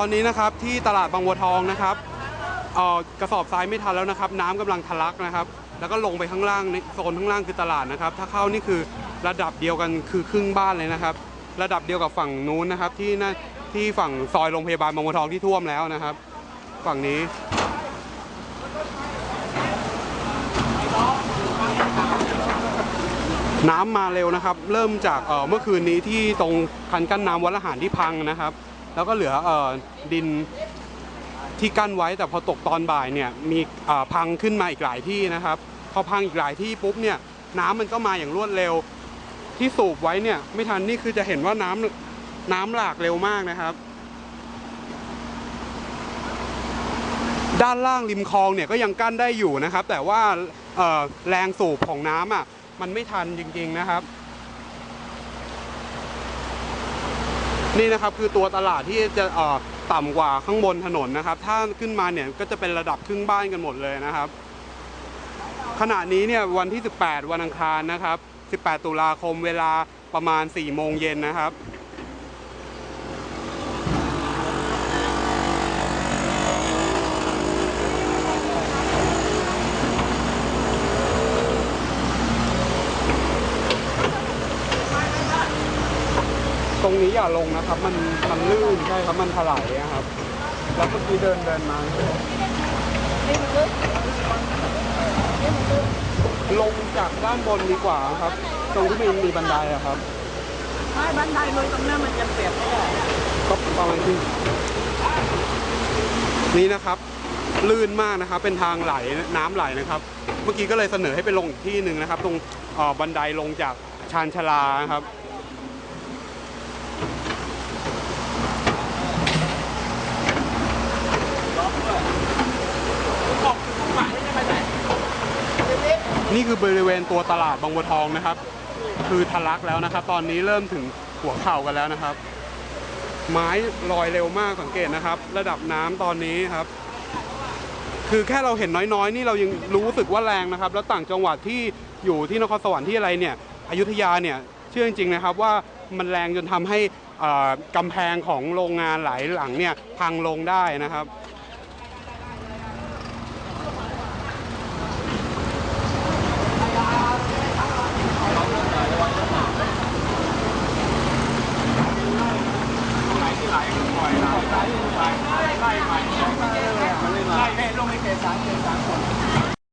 อนนี้นะครับที่ตลาดบางบัวทองนะครับกระสอบทรายไม่ทันแล้วนะครับ น้ำกำลังทะลักนะครับ แล้วก็ลงไปข้างล่างในโซนข้างล่างคือตลาดนะครับ ถ้าเข้านี่คือระดับเดียวกันคือครึ่งบ้านเลยนะครับ ระดับเดียวกับฝั่งนู้นนะครับที่น่าที่ฝั่งซอยโรงพยาบาลบางบัวทองที่ท่วมแล้วนะครับ ฝั่งนี้น้ำมาเร็วนะครับ เริ่มจากเออเมื่อคืนนี้ที่ตรงคันกั้นน้ำวัดละหารที่พังนะครับ แล้วก็เหลืออดินที่กั้นไว้แต่พอตกตอนบ่ายเนี่ยมีพังขึ้นมาอีกหลายที่นะครับ พอพังอีกหลายที่ปุ๊บเนี่ยน้ำมันก็มาอย่างรวดเร็ว ที่สูบไว้เนี่ยไม่ทันนี่คือจะเห็นว่าน้ำน้ำหลากเร็วมากนะครับ ด้านล่างริมคลองเนี่ยก็ยังกั้นได้อยู่นะครับ แต่ว่าแรงสูบของน้ำอะมันไม่ทันจริงๆนะครับ นี่นะครับคือตัวตลาดที่จะต่ำกว่าข้างบนถนนนะครับ ถ้าขึ้นมาเนี่ยก็จะเป็นระดับครึ่งบ้านกันหมดเลยนะครับ ขณะนี้เนี่ยวันที่ 18 วันอังคารนะครับ 18 ตุลาคมเวลาประมาณ 4 โมงเย็นนะครับ ตรงนี้อย่าลงนะครับ มันมันลื่นใช่ครับ มันถลายนะครับ แล้วเมื่อกี้เดินเดินมา ลงจากด้านบนดีกว่าครับ ตรงที่มีมีบันไดอะครับ ไม่บันไดเลงตรงนั้นมันจะเปียบไม่ได้ก็ประมาณที่นี่นะครับ ลื่นมากนะครับ เป็นทางไหลน้ำไหลนะครับ เมื่อกี้ก็เลยเสนอให้ไปลงอีกที่หนึ่งนะครับ ตรงบันไดลงจากชานชลาครับ นี่คือบริเวณตัวตลาดบางบัวทองนะครับ คือทะลักแล้วนะครับ ตอนนี้เริ่มถึงหัวเข่ากันแล้วนะครับ ไม้ลอยเร็วมากสังเกตนะครับ ระดับน้ำตอนนี้ครับ คือแค่เราเห็นน้อยๆ นี่เรายังรู้สึกว่าแรงนะครับ แล้วต่างจังหวัดที่อยู่ที่นครสวรรค์ที่อะไรเนี่ยอยุธยาเนี่ยเชื่อจริงๆนะครับว่า มันแรงจนทำให้กำแพงของโรงงานหลายหลังเนี่ยพังลงได้นะครับไหไห